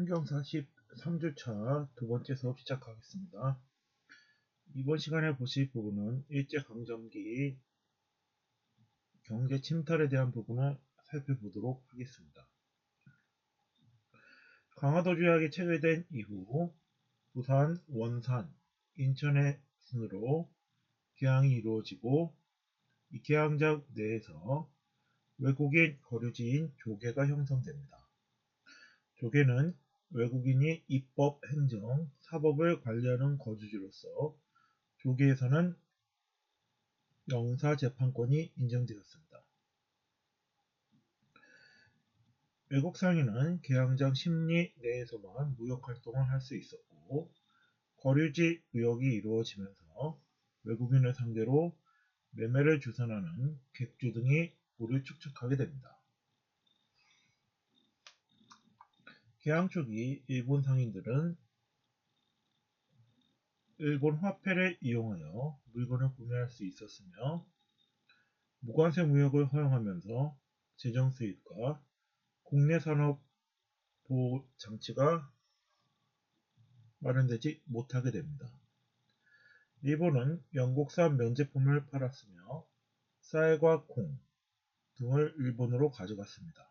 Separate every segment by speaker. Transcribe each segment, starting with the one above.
Speaker 1: 성경 43주차 두 번째 수업 시작하겠습니다. 이번 시간에 보실 부분은 일제강점기 경제 침탈에 대한 부분을 살펴보도록 하겠습니다. 강화도 조약이 체결된 이후 부산, 원산, 인천의 순으로 개항이 이루어지고 이 개항작 내에서 외국인 거류지인 조계가 형성됩니다. 조계는 외국인이 입법, 행정, 사법을 관리하는 거주지로서 조계에서는 영사재판권이 인정되었습니다. 외국 상인은 개항장 심리 내에서만 무역활동을 할 수 있었고 거류지 무역이 이루어지면서 외국인을 상대로 매매를 주선하는 객주 등이 부를 축적하게 됩니다. 개항 초기 일본 상인들은 일본 화폐를 이용하여 물건을 구매할 수 있었으며 무관세 무역을 허용하면서 재정 수입과 국내 산업 보호 장치가 마련되지 못하게 됩니다. 일본은 영국산 면제품을 팔았으며 쌀과 콩 등을 일본으로 가져갔습니다.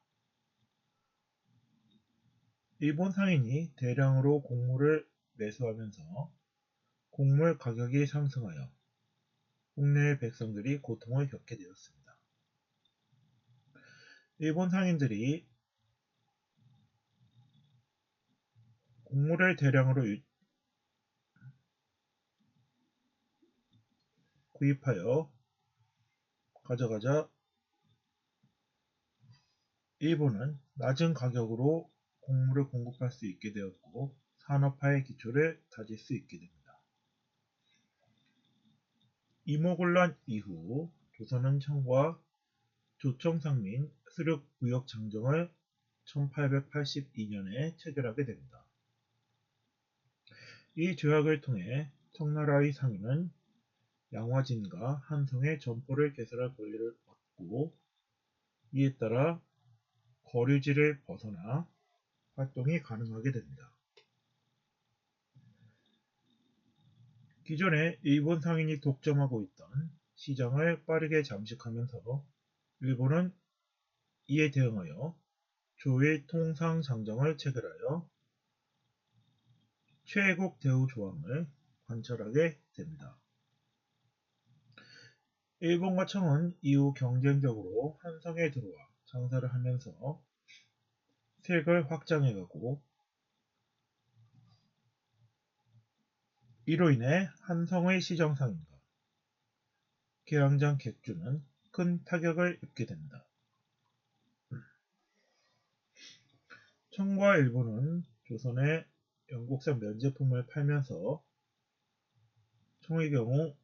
Speaker 1: 일본 상인이 대량으로 곡물을 매수하면서 곡물 가격이 상승하여 국내의 백성들이 고통을 겪게 되었습니다. 일본 상인들이 곡물을 대량으로 구입하여 가져가자 일본은 낮은 가격으로 곡물을 공급할 수 있게 되었고 산업화의 기초를 다질 수 있게 됩니다. 이모곤란 이후 조선은 청과 조청상 민 수륙무역장정을 1882년에 체결하게 됩니다. 이 조약을 통해 청나라의 상인은 양화진과 한성의 점포를 개설할 권리를 얻고 이에 따라 거류지를 벗어나 활동이 가능하게 됩니다. 기존에 일본 상인이 독점하고 있던 시장을 빠르게 잠식하면서 일본은 이에 대응하여 조의 통상 장정을 체결하여 최애국 대우 조항을 관철하게 됩니다. 일본과 청은 이후 경쟁적으로 한성에 들어와 장사를 하면서 색을 확장해 가고 이로 인해 한성의 시정상인과 개항장 객주는 큰 타격을 입게 됩니다. 청과 일본은 조선에 영국산 면제품을 팔면서 청의 경우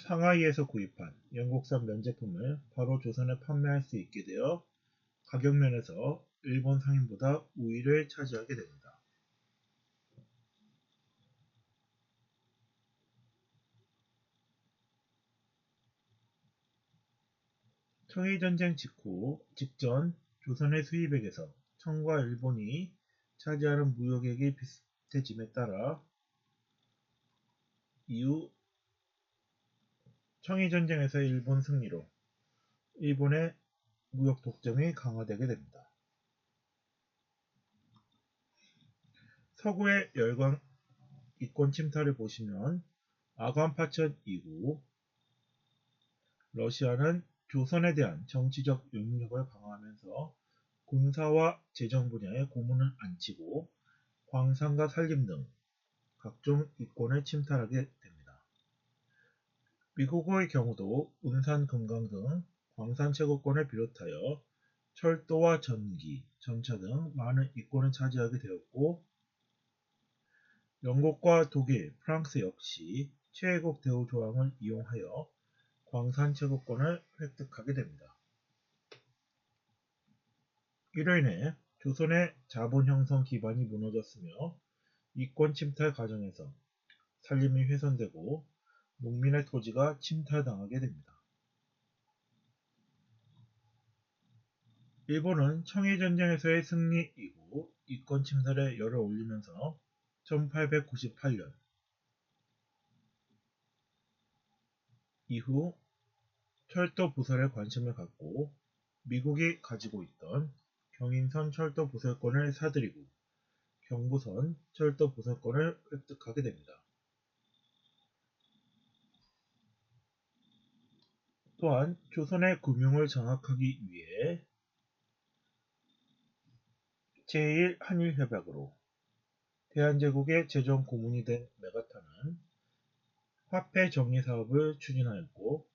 Speaker 1: 상하이에서 구입한 영국산 면제품을 바로 조선에 판매할 수 있게 되어 가격면에서 일본 상인보다 우위를 차지하게 됩니다. 청일전쟁 직후 직전 조선의 수입액에서 청과 일본이 차지하는 무역액이 비슷해짐에 따라 이후 청일전쟁에서 일본 승리로 일본의 무역 독점이 강화되게 됩니다. 서구의 열강 이권 침탈을 보시면 아관 파천 이후 러시아는 조선에 대한 정치적 영향력을 강화하면서 군사와 재정 분야에 고문을 안치고 광산과 산림 등 각종 이권을 침탈하게 됩니다. 미국의 경우도 운산 금강 등 광산 채굴권을 비롯하여 철도와 전기, 전차 등 많은 이권을 차지하게 되었고 영국과 독일, 프랑스 역시 최애국 대우 조항을 이용하여 광산 채굴권을 획득하게 됩니다. 이로 인해 조선의 자본 형성 기반이 무너졌으며 이권 침탈 과정에서 산림이 훼손되고 농민의 토지가 침탈당하게 됩니다. 일본은 청일전쟁에서의 승리 이후 이권 침탈에 열을 올리면서 1898년 이후 철도 부설에 관심을 갖고 미국이 가지고 있던 경인선 철도 부설권을 사들이고 경부선 철도 부설권을 획득하게 됩니다. 또한 조선의 금융을 장악하기 위해 제1 한일협약으로 대한제국의 재정 고문이 된 메가타는 화폐 정리 사업을 추진하였고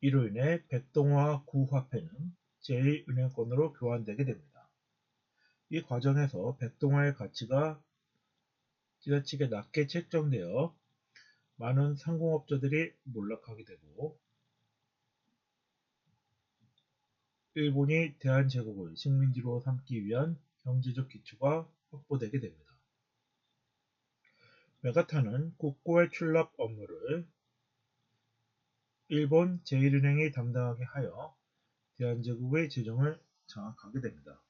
Speaker 1: 이로 인해 백동화 구화폐는 제1은행권으로 교환되게 됩니다. 이 과정에서 백동화의 가치가 지나치게 낮게 책정되어 많은 상공업자들이 몰락하게 되고 일본이 대한제국을 식민지로 삼기 위한 경제적 기초가 확보되게 됩니다. 메가타는 국고의 출납 업무를 일본 제1은행이 담당하게 하여 대한제국의 재정을 장악하게 됩니다.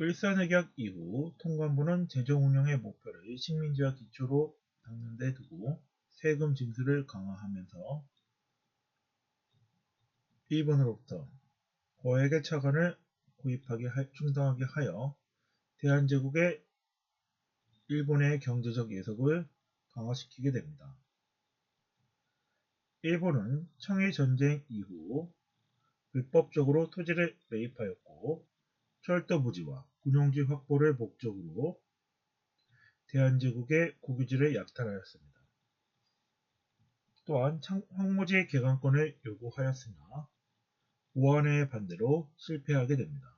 Speaker 1: 일산회격 이후 통관부는 재정 운영의 목표를 식민지와 기초로 닦는 데 두고 세금 징수를 강화하면서 일본으로부터 거액의 차관을 구입하게 하, 충당하게 하여 대한제국의 일본의 경제적 예속을 강화시키게 됩니다. 일본은 청일전쟁 이후 불법적으로 토지를 매입하였고 철도 부지와 군용지 확보를 목적으로 대한제국의 국유지를 약탈하였습니다. 또한 황무지 개간권을 요구하였으나 우한의 반대로 실패하게 됩니다.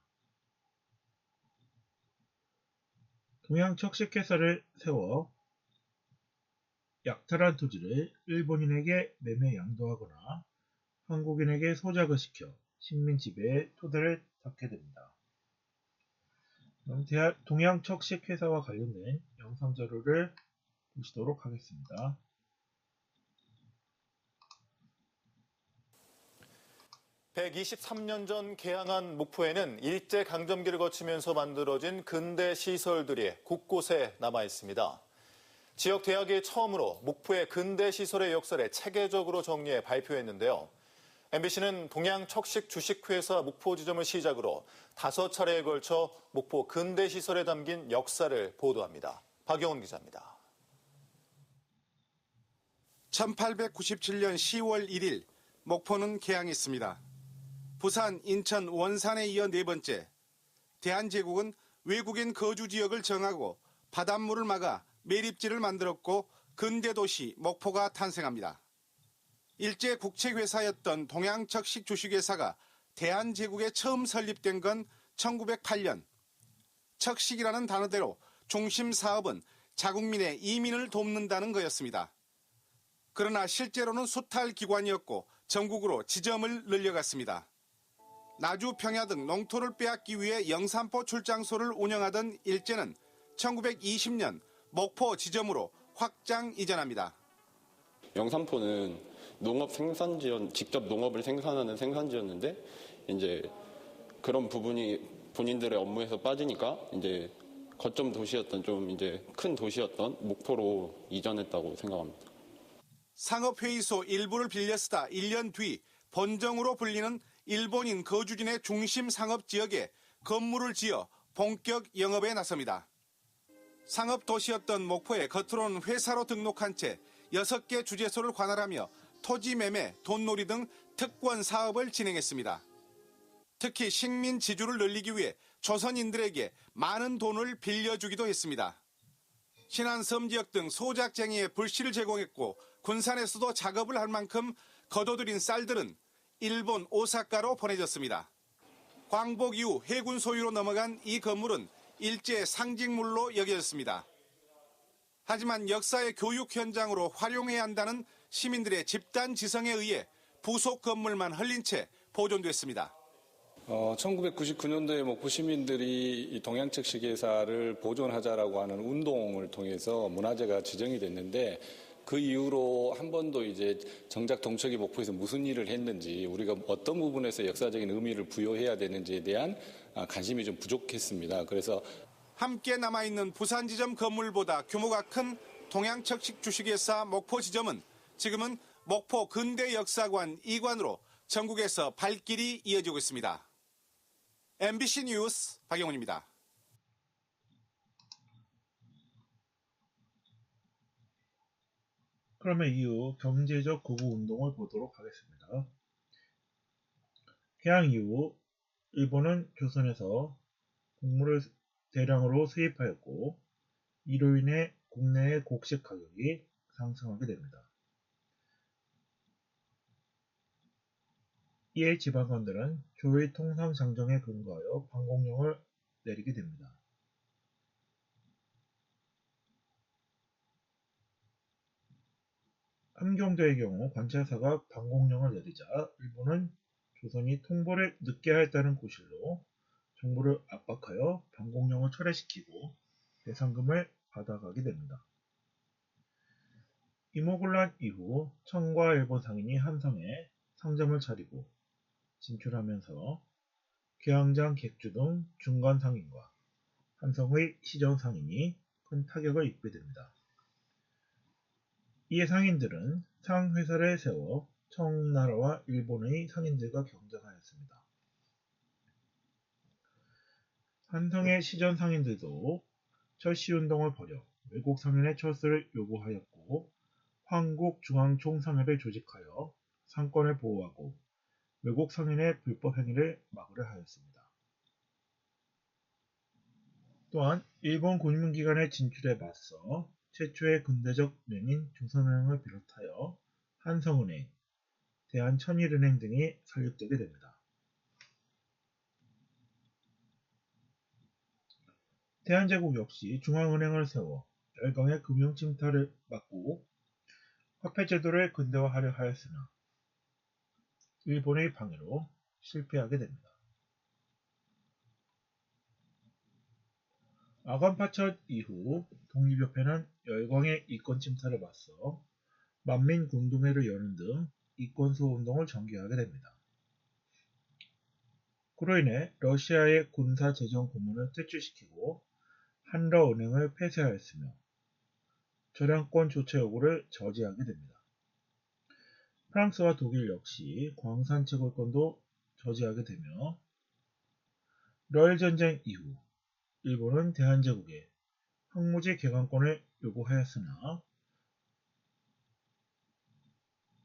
Speaker 1: 동양 척식회사를 세워 약탈한 토지를 일본인에게 매매 양도하거나 한국인에게 소작을 시켜 식민 지배의 토대를 닦게 됩니다. 그럼 동양 척식회사와 관련된 영상 자료를 보시도록 하겠습니다.
Speaker 2: 123년 전 개항한 목포에는 일제 강점기를 거치면서 만들어진 근대 시설들이 곳곳에 남아 있습니다. 지역 대학이 처음으로 목포의 근대 시설의 역사를 체계적으로 정리해 발표했는데요. MBC는 동양 척식 주식회사 목포 지점을 시작으로 다섯 차례에 걸쳐 목포 근대 시설에 담긴 역사를 보도합니다. 박영훈 기자입니다.
Speaker 3: 1897년 10월 1일 목포는 개항했습니다. 부산, 인천, 원산에 이어 네 번째. 대한제국은 외국인 거주 지역을 정하고 바닷물을 막아 매립지를 만들었고 근대도시 목포가 탄생합니다. 일제 국책회사였던 동양척식 주식회사가 대한제국에 처음 설립된 건 1908년. 척식이라는 단어대로 중심 사업은 자국민의 이민을 돕는다는 거였습니다. 그러나 실제로는 수탈 기관이었고 전국으로 지점을 늘려갔습니다. 나주 평야 등 농토를 빼앗기 위해 영산포 출장소를 운영하던 일제는 1920년 목포 지점으로 확장 이전합니다.
Speaker 4: 영산포는 농업 생산지였 직접 농업을 생산하는 생산지였는데 이제 그런 부분이 본인들의 업무에서 빠지니까 이제 거점 도시였던 좀 이제 큰 도시였던 목포로 이전했다고 생각합니다.
Speaker 3: 상업회의소 일부를 빌려 쓰다 1년 뒤 본정으로 불리는 일본인 거주진의 중심 상업 지역에 건물을 지어 본격 영업에 나섭니다. 상업 도시였던 목포에 겉으로는 회사로 등록한 채 6개 주재소를 관할하며 토지 매매, 돈놀이 등 특권 사업을 진행했습니다. 특히 식민 지주를 늘리기 위해 조선인들에게 많은 돈을 빌려주기도 했습니다. 신안섬 지역 등 소작쟁이에 불씨를 제공했고 군산에서도 작업을 할 만큼 거둬들인 쌀들은 일본 오사카로 보내졌습니다. 광복 이후 해군 소유로 넘어간 이 건물은 일제 상징물로 여겨졌습니다. 하지만 역사의 교육 현장으로 활용해야 한다는 시민들의 집단 지성에 의해 부속 건물만 흘린 채 보존됐습니다.
Speaker 5: 어, 1999년도에 목포 시민들이 동양측 시계사를 보존하자라고 하는 운동을 통해서 문화재가 지정이 됐는데 그 이후로 한 번도 이제 정작 동척이 목포에서 무슨 일을 했는지 우리가 어떤 부분에서 역사적인 의미를 부여해야 되는지에 대한 아, 관심이 좀 부족했습니다. 그래서
Speaker 3: 함께 남아있는 부산 지점 건물보다 규모가 큰 동양척식 주식회사 목포 지점은 지금은 목포 근대 역사관 이관으로 전국에서 발길이 이어지고 있습니다. MBC 뉴스 박영훈입니다.
Speaker 1: 그러면 이후 경제적 구구 운동을 보도록 하겠습니다. 개항 이후 일본은 조선에서 곡물을 대량으로 수입하였고 이로 인해 국내의 곡식 가격이 상승하게 됩니다. 이에 지방관들은 조의 통상장정에 근거하여 방공령을 내리게 됩니다. 함경도의 경우 관찰사가 방공령을 내리자 일본은 조선이 통보를 늦게 하였다는 고실로 정부를 압박하여 방공령을 철회시키고 배상금을 받아가게 됩니다. 이모군란 이후 청과 일본 상인이 한성에 상점을 차리고 진출하면서 개항장 객주 등 중간 상인과 한성의 시정 상인이 큰 타격을 입게 됩니다. 이에 상인들은 상회사를 세워 청나라와 일본의 상인들과 경쟁하였습니다. 한성의 시전 상인들도 철시운동을 벌여 외국 상인의 철수를 요구하였고 한국중앙총상회를 조직하여 상권을 보호하고 외국 상인의 불법 행위를 막으려 하였습니다. 또한 일본 군민기관의 진출에 맞서 최초의 근대적 은행인 조선은행을 비롯하여 한성은행, 대한천일은행 등이 설립되게 됩니다. 대한제국 역시 중앙은행을 세워 열강의 금융 침탈을 막고 화폐제도를 근대화하려 하였으나 일본의 방해로 실패하게 됩니다. 아관파철 이후 독립협회는 열광의 이권 침탈을 맞서 만민 공동회를 여는 등 이권 수호 운동을 전개하게 됩니다. 그로 인해 러시아의 군사 재정 고문을 퇴출시키고 한러 은행을 폐쇄하였으며 저량권 조처 요구를 저지하게 됩니다. 프랑스와 독일 역시 광산 채굴권도 저지하게 되며 러일 전쟁 이후 일본은 대한제국에 항무지 개간권을 요구하였으나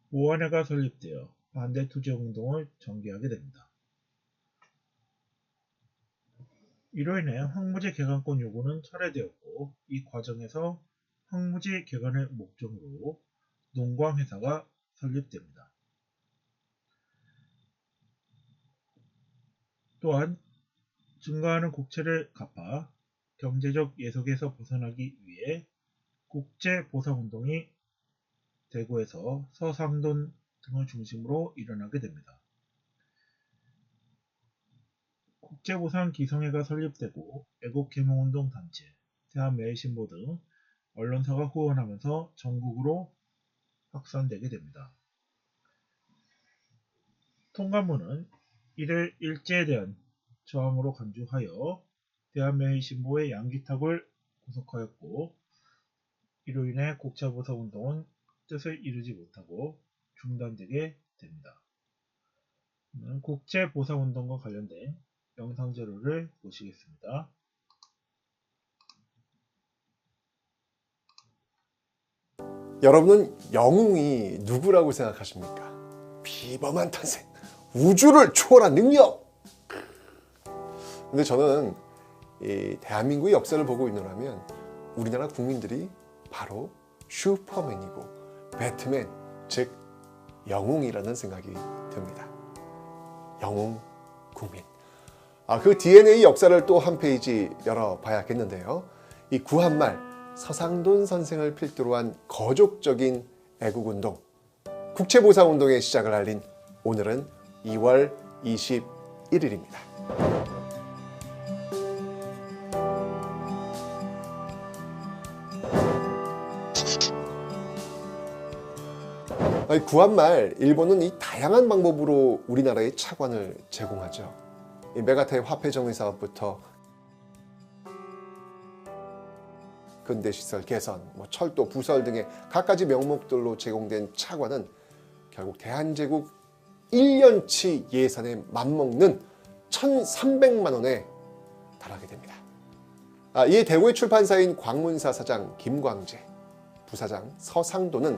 Speaker 1: 모안회가 설립되어 반대 투쟁 운동을 전개하게 됩니다. 이로 인해 황무지 개간권 요구는 철회되었고 이 과정에서 황무지 개간을 목적으로 농광회사가 설립됩니다. 또한 증가하는 국채를 갚아 경제적 예속에서 벗어나기 위해 국제보상운동이 대구에서 서상돈 등을 중심으로 일어나게 됩니다. 국제보상 기성회가 설립되고 애국개몽운동 단체, 대한매일신보 등 언론사가 후원하면서 전국으로 확산되게 됩니다. 통감문은 이를 일제에 대한 저항으로 간주하여 대한매일신보의 양기탁을 구속하였고 이로 인해 국제보상 운동은 뜻을 이루지 못하고 중단되게 됩니다. 국제보상 운동과 관련된 영상 자료를 보시겠습니다.
Speaker 6: 여러분은 영웅이 누구라고 생각하십니까? 비범한 탄생, 우주를 초월한 능력. 근데 저는 이 대한민국의 역사를 보고 있노라면 우리나라 국민들이 바로 슈퍼맨이고 배트맨, 즉 영웅이라는 생각이 듭니다. 영웅 국민. 아, 그 DNA 역사를 또 한 페이지 열어봐야겠는데요. 이 구한말 서상돈 선생을 필두로 한 거족적인 애국운동, 국채보상운동의 시작을 알린 오늘은 2월 21일입니다. 구한말 일본은 이 다양한 방법으로 우리나라에 차관을 제공하죠. 이 메가타의 화폐 정리 사업부터 근대 시설 개선, 뭐 철도, 부설 등의 갖가지 명목들로 제공된 차관은 결국 대한제국 1년치 예산에 맞먹는 1,300만 원에 달하게 됩니다. 아, 이에 대구의 출판사인 광문사 사장 김광재, 부사장 서상도는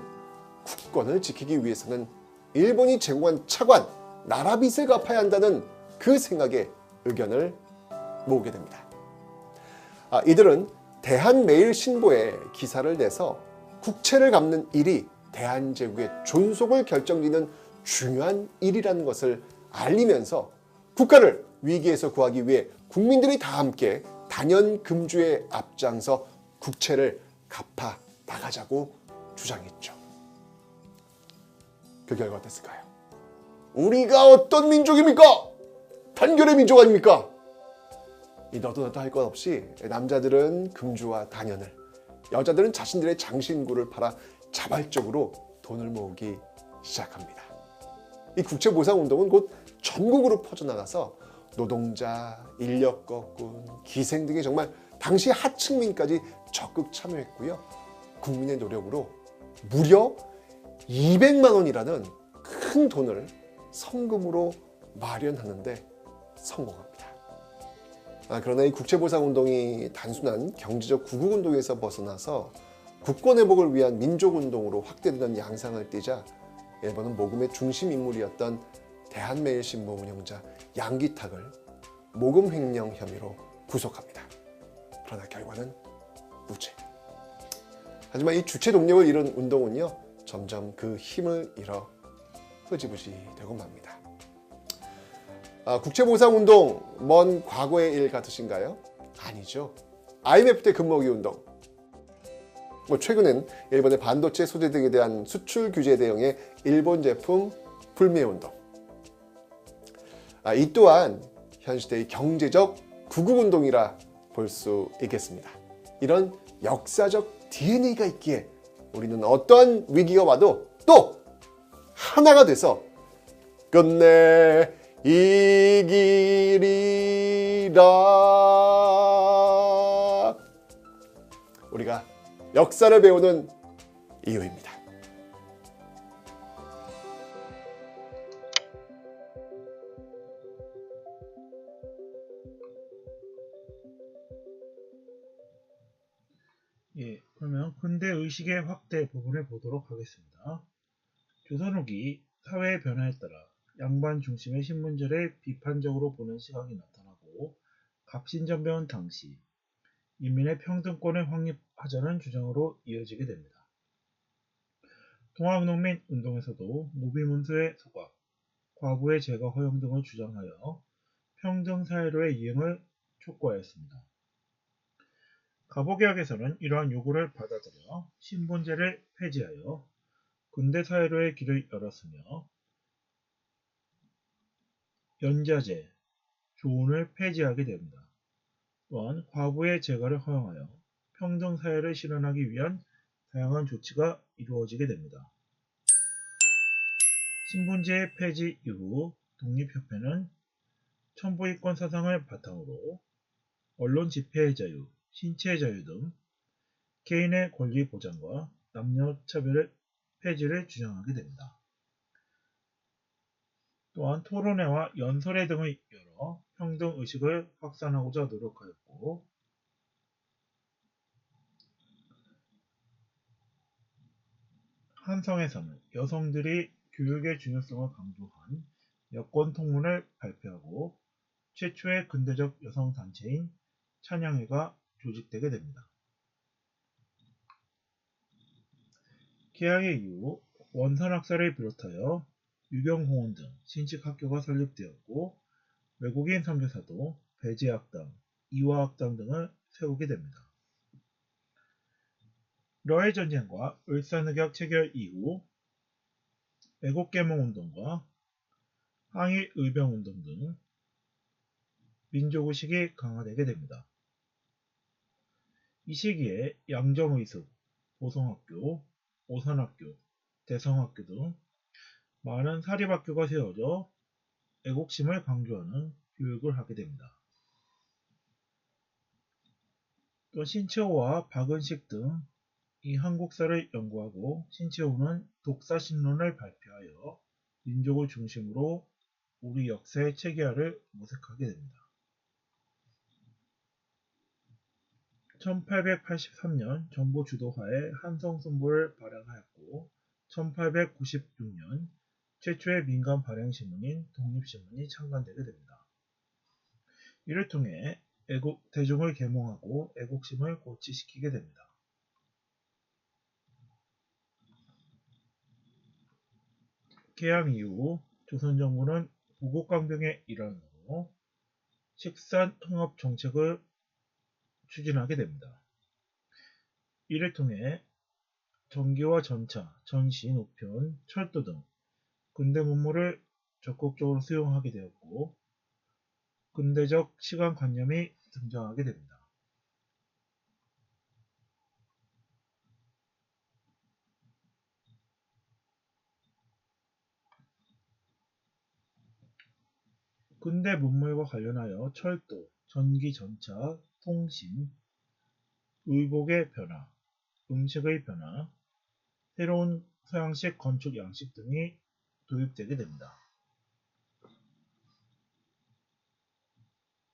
Speaker 6: 국권을 지키기 위해서는 일본이 제공한 차관, 나라빚을 갚아야 한다는 그 생각에 의견을 모으게 됩니다. 아, 이들은 대한매일신보에 기사를 내서 국채를 갚는 일이 대한제국의 존속을 결정짓는 중요한 일이라는 것을 알리면서 국가를 위기에서 구하기 위해 국민들이 다 함께 단연 금주에 앞장서 국채를 갚아 나가자고 주장했죠. 그 결과 어땠을까요? 우리가 어떤 민족입니까? 단결의 민족 아닙니까? 이 너도 너도 할 것 없이 남자들은 금주와 단연을, 여자들은 자신들의 장신구를 팔아 자발적으로 돈을 모으기 시작합니다. 이 국채 보상 운동은 곧 전국으로 퍼져나가서 노동자, 인력 거꾼, 기생 등의 정말 당시 하층민까지 적극 참여했고요. 국민의 노력으로 무려 200만 원이라는 큰 돈을 성금으로 마련하는데 성공합니다. 아, 그러나 이 국채보상운동이 단순한 경제적 구국운동에서 벗어나서 국권회복을 위한 민족운동으로 확대되는 양상을 띠자 일본은 모금의 중심 인물이었던 대한매일신보 운영자 양기탁을 모금 횡령 혐의로 구속합니다. 그러나 결과는 무죄. 하지만 이 주체 동력을 잃은 운동은요 점점 그 힘을 잃어 흐지부지 되고 맙니다. 아, 국채보상운동 먼 과거의 일 같으신가요? 아니죠. IMF 때 금모기 운동. 뭐 최근엔 일본의 반도체 소재 등에 대한 수출 규제 대응의 일본 제품 불매 운동. 아, 이 또한 현 시대의 경제적 구국 운동이라 볼 수 있겠습니다. 이런 역사적 DNA가 있기에 우리는 어떠한 위기가 와도 또 하나가 돼서 끝내 이기리라. 우리가 역사를 배우는 이유입니다.
Speaker 1: 의식의 확대 부분을 보도록 하겠습니다. 조선 후기 사회의 변화에 따라 양반 중심의 신문제를 비판적으로 보는 시각이 나타나고 갑신전병은 당시 인민의 평등권을 확립하자는 주장으로 이어지게 됩니다. 통합농민 운동에서도 노비문서의 소각, 과부의 제거 허용 등을 주장하여 평등 사회로의 이행을 촉구하였습니다. 가보개혁에서는 이러한 요구를 받아들여 신분제를 폐지하여 근대 사회로의 길을 열었으며 연자제, 조언을 폐지하게 됩니다. 또한 과부의 제거를 허용하여 평등 사회를 실현하기 위한 다양한 조치가 이루어지게 됩니다. 신분제 폐지 이후 독립협회는 천부이권 사상을 바탕으로 언론 집회의 자유, 신체의 자유 등 개인의 권리 보장과 남녀 차별 폐지를 주장하게 됩니다. 또한 토론회와 연설회 등을 열어 평등 의식을 확산하고자 노력하였고 한성에서는 여성들이 교육의 중요성을 강조한 여권 통문을 발표하고 최초의 근대적 여성 단체인 찬양회가 조직되게 됩니다. 개항의 이후 원산학사를 비롯하여 유경공원 등 신식 학교가 설립되었고 외국인 선교사도 배제학당, 이화학당 등을 세우게 됩니다. 러일 전쟁과 을사늑약 체결 이후 애국개몽운동과 항일 의병운동 등 민족의식이 강화되게 됩니다. 이 시기에 양정의숙, 보성학교, 오산학교, 대성학교 등 많은 사립학교가 세워져 애국심을 강조하는 교육을 하게 됩니다. 또 신채호와 박은식 등 이 한국사를 연구하고 신채호는 독사신론을 발표하여 민족을 중심으로 우리 역사의 체계화를 모색하게 됩니다. 1883년 정부 주도하에 한성순보를 발행하였고 1896년 최초의 민간 발행신문인 독립신문이 창간되게 됩니다. 이를 통해 애국, 대중을 계몽하고 애국심을 고취시키게 됩니다. 개항 이후 조선 정부는 보국강병의 일환으로 식산 흥업 정책을 추진하게 됩니다. 이를 통해 전기와 전차, 전시, 우편, 철도 등 근대 문물을 적극적으로 수용하게 되었고 근대적 시간 관념이 등장하게 됩니다. 근대 문물과 관련하여 철도, 전기, 전차, 통신, 의복의 변화, 음식의 변화, 새로운 서양식 건축 양식 등이 도입되게 됩니다.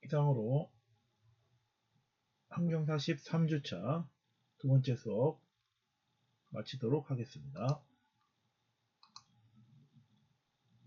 Speaker 1: 이상으로 환경사 13주차 두 번째 수업 마치도록 하겠습니다.